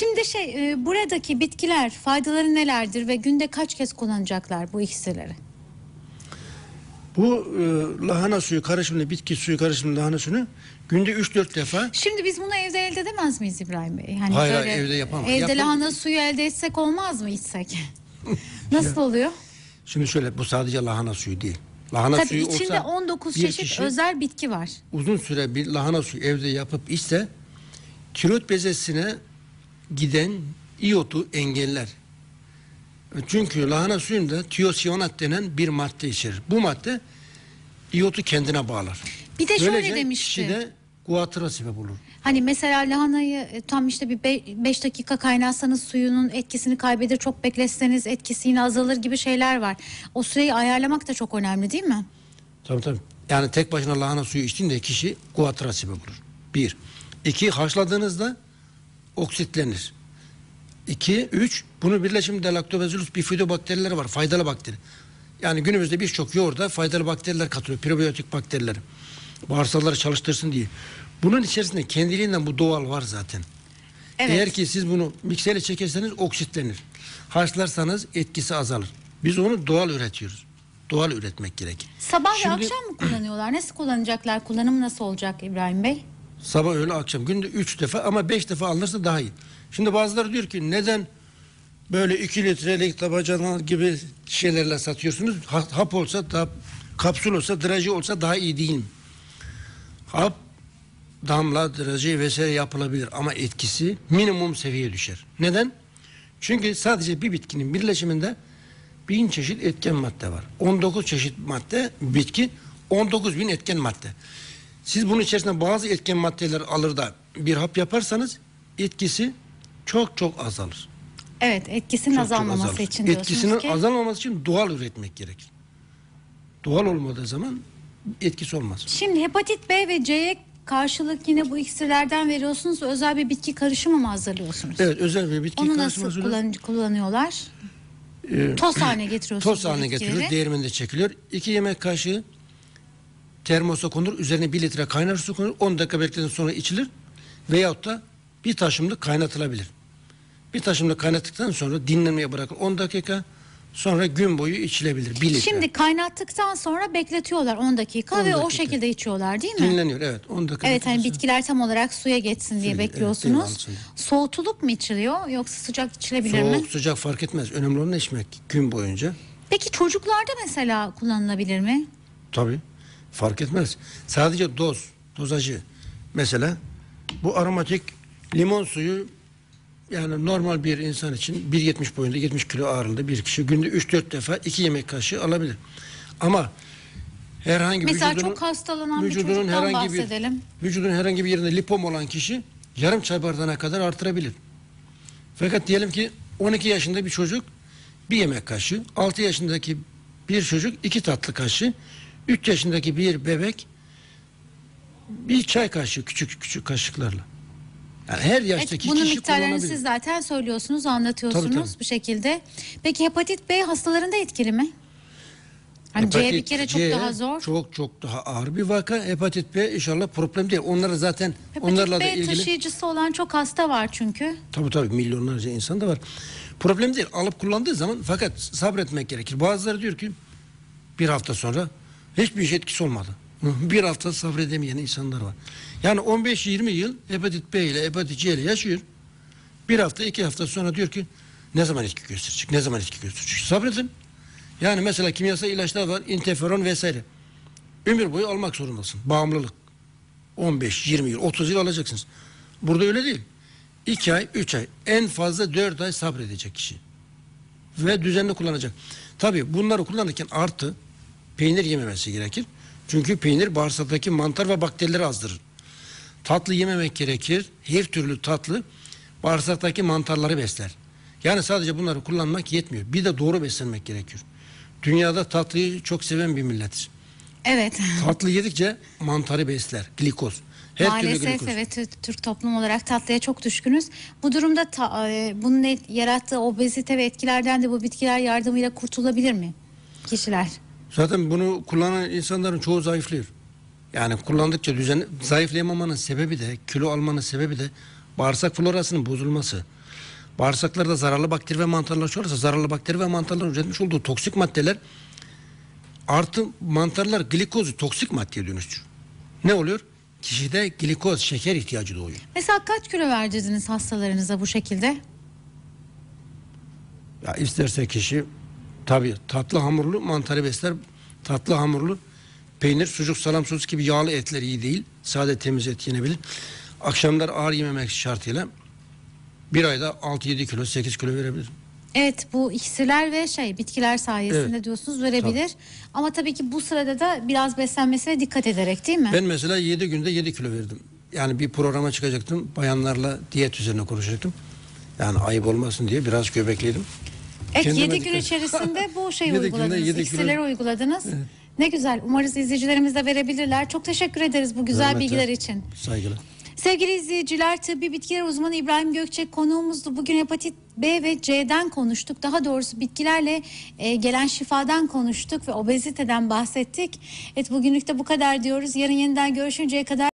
Şimdi şey e, buradaki bitkiler faydaları nelerdir ve günde kaç kez kullanacaklar bu iksirleri? Bu e, lahana suyu karışımlı, bitki suyu karışımlı lahana suyunu günde 3-4 defa Şimdi biz bunu evde elde edemez miyiz İbrahim Bey? Hani Hayır, hayır, evde yapamam. Evde Yapın- lahana suyu elde etsek olmaz mı içsek? Nasıl oluyor? Şimdi şöyle bu sadece lahana suyu değil. Lahana Tabii suyu içinde olsa 19 bir çeşit kişi özel bitki var. uzun süre bir lahana suyu evde yapıp içse tiroid bezesine giden iyotu engeller. Çünkü lahana suyunda tiyosiyonat denen bir madde içerir. Bu madde iyotu kendine bağlar. Bir de şöyle Böylece demişti. kişide guatıra sebep olur. Hani mesela lahanayı e, tam işte bir 5 dakika kaynatsanız suyunun etkisini kaybeder, çok bekletseniz etkisi yine azalır gibi şeyler var. O süreyi ayarlamak da çok önemli değil mi? Tabii tabii. Yani tek başına lahana suyu içtiğinde kişi guatıra sebep olur. Bir. İki, haşladığınızda oksitlenir. İki, üç, bunun birleşiminde Lactobacillus bifidobakterileri var. Faydalı bakteri. Yani günümüzde birçok yoğurda faydalı bakteriler katılıyor. Probiyotik bakteriler. Bağırsakları çalıştırsın diye. Bunun içerisinde kendiliğinden bu doğal var zaten. Evet. Eğer ki siz bunu mikserle çekerseniz oksitlenir. Haşlarsanız etkisi azalır. Biz onu doğal üretiyoruz. Doğal üretmek gerekir. Sabah Şimdi- ve akşam mı kullanıyorlar? Nasıl kullanacaklar? Kullanım nasıl olacak İbrahim Bey? Sabah öğle akşam günde üç defa ama beş defa alınırsa daha iyi. Şimdi bazıları diyor ki neden böyle iki litrelik tabacalar gibi şeylerle satıyorsunuz? Ha- Hap olsa da kapsül olsa draje olsa daha iyi değil mi? Hap damla draje vesaire yapılabilir ama etkisi minimum seviyeye düşer. Neden? Çünkü sadece bir bitkinin birleşiminde bin çeşit etken madde var. 19 çeşit madde bitki 19 bin etken madde. Siz bunun içerisinde bazı etken maddeler alır da bir hap yaparsanız etkisi çok çok azalır. Evet, etkisinin Çok çok azalmaması azalır. için diyorsunuz Etkisinin ki. azalmaması için doğal üretmek gerekir. Doğal olmadığı zaman etkisi olmaz. Şimdi hepatit B ve C'ye karşılık yine bu iksirlerden veriyorsunuz. Özel bir bitki karışımı mı hazırlıyorsunuz? Evet özel bir bitki Onu karışımı nasıl kullan- kullanıyorlar? Ee, Toz haline getiriyorsunuz Toz haline getirilir, değirmende çekiliyor. 2 yemek kaşığı termosa konur, üzerine 1 litre kaynar su konur. 10 dakika bekledikten sonra içilir. Veyahut da bir taşımlık kaynatılabilir. Bir taşımlık kaynattıktan sonra dinlenmeye bırakılır. 10 dakika sonra gün boyu içilebilir. 1 litre. Şimdi kaynattıktan sonra bekletiyorlar 10 dakika 10 ve o dakika. şekilde içiyorlar değil mi? dinleniyor evet. 10 dakika. Evet hani bitkiler tam olarak suya geçsin diye evet, bekliyorsunuz. devalsın. Soğutulup mu içiliyor yoksa sıcak içilebilir sonra mi? Soğuk sıcak fark etmez. Önemli olan içmek gün boyunca. Peki çocuklarda mesela kullanılabilir mi? Tabii. Fark etmez. Sadece doz, dozajı. Mesela bu aromatik limon suyu yani normal bir insan için 1.70 boyunda 70 kilo ağırlığında bir kişi günde 3-4 defa 2 yemek kaşığı alabilir. Ama herhangi Mesela vücudunun, çok hastalanan bir vücudunun çocuktan herhangi bir bahsedelim. vücudun herhangi bir yerinde lipom olan kişi yarım çay bardağına kadar artırabilir. Fakat diyelim ki 12 yaşında bir çocuk bir yemek kaşığı, 6 yaşındaki bir çocuk iki tatlı kaşığı, 3 yaşındaki bir bebek bir çay kaşığı küçük küçük kaşıklarla. Yani her Evet, yaştaki bunun kişi miktarlarını siz zaten söylüyorsunuz, anlatıyorsunuz Tabii, tabii. bir şekilde. Peki hepatit B hastalarında etkili mi? Hani C bir Hepatit kere çok C daha zor. Çok çok daha ağır bir vaka. Hepatit B inşallah problem değil. Onlara zaten Hepatit onlarla da B ilgili taşıyıcısı olan çok hasta var çünkü. Tabii tabii milyonlarca insan da var. Problem değil. Alıp kullandığı zaman fakat sabretmek gerekir. Bazıları diyor ki bir hafta sonra hiçbir şey etkisi olmadı. Bir hafta sabredemeyen insanlar var. Yani 15-20 yıl hepatit B ile hepatit C ile yaşıyor. Bir hafta iki hafta sonra diyor ki ne zaman etki gösterecek? Ne zaman etki gösterecek? Sabredin. Yani mesela kimyasal ilaçlar var. interferon vesaire. Ömür boyu almak zorundasın. Bağımlılık. 15, 20 yıl, 30 yıl alacaksınız. Burada öyle değil. 2 ay, 3 ay, en fazla 4 ay sabredecek kişi. Ve düzenli kullanacak. Tabii bunları kullanırken artı peynir yememesi gerekir. Çünkü peynir bağırsaktaki mantar ve bakterileri azdırır. Tatlı yememek gerekir. Her türlü tatlı bağırsaktaki mantarları besler. Yani sadece bunları kullanmak yetmiyor. Bir de doğru beslenmek gerekiyor. Dünyada tatlıyı çok seven bir milletiz. Evet. Tatlı yedikçe mantarı besler. Glikoz. Her Maalesef evet Tü- Türk toplum olarak tatlıya çok düşkünüz. Bu durumda ta- e, bunun yarattığı obezite ve etkilerden de bu bitkiler yardımıyla kurtulabilir mi kişiler? Zaten bunu kullanan insanların çoğu zayıflıyor. Yani kullandıkça düzen zayıflayamamanın sebebi de kilo almanın sebebi de bağırsak florasının bozulması. Bağırsaklarda zararlı bakteri ve mantarlar çoğalırsa zararlı bakteri ve mantarların üretmiş olduğu toksik maddeler artı mantarlar glikozu toksik maddeye dönüştürür. Ne oluyor? Kişide glikoz, şeker ihtiyacı doğuyor. Mesela kaç kilo verdirdiniz hastalarınıza bu şekilde? Ya isterse kişi tabii tatlı hamurlu mantarı besler. Tatlı hamurlu peynir, sucuk, salam sos gibi yağlı etler iyi değil. Sade temiz et yenebilir. Akşamlar ağır yememek şartıyla bir ayda 6-7 kilo 8 kilo verebilir. Evet bu iksirler ve şey bitkiler sayesinde Evet. diyorsunuz verebilir. Ama tabii ki bu sırada da biraz beslenmesine dikkat ederek değil mi? Ben mesela 7 günde 7 kilo verdim. Yani bir programa çıkacaktım. Bayanlarla diyet üzerine konuşacaktım. Yani ayıp olmasın diye biraz göbekliydim. Evet Kendime 7 gün içerisinde bu şeyi Yedi günde uyguladınız. yedi kilo- iksirleri uyguladınız. Ne güzel. Umarız izleyicilerimiz de verebilirler. Çok teşekkür ederiz bu güzel Hürmetler, bilgiler için. Saygılar. Sevgili izleyiciler, tıbbi bitkiler uzmanı İbrahim Gökçek konuğumuzdu. Bugün hepatit B ve C'den konuştuk. Daha doğrusu bitkilerle e, gelen şifadan konuştuk ve obeziteden bahsettik. Evet bugünlük de bu kadar diyoruz. Yarın yeniden görüşünceye kadar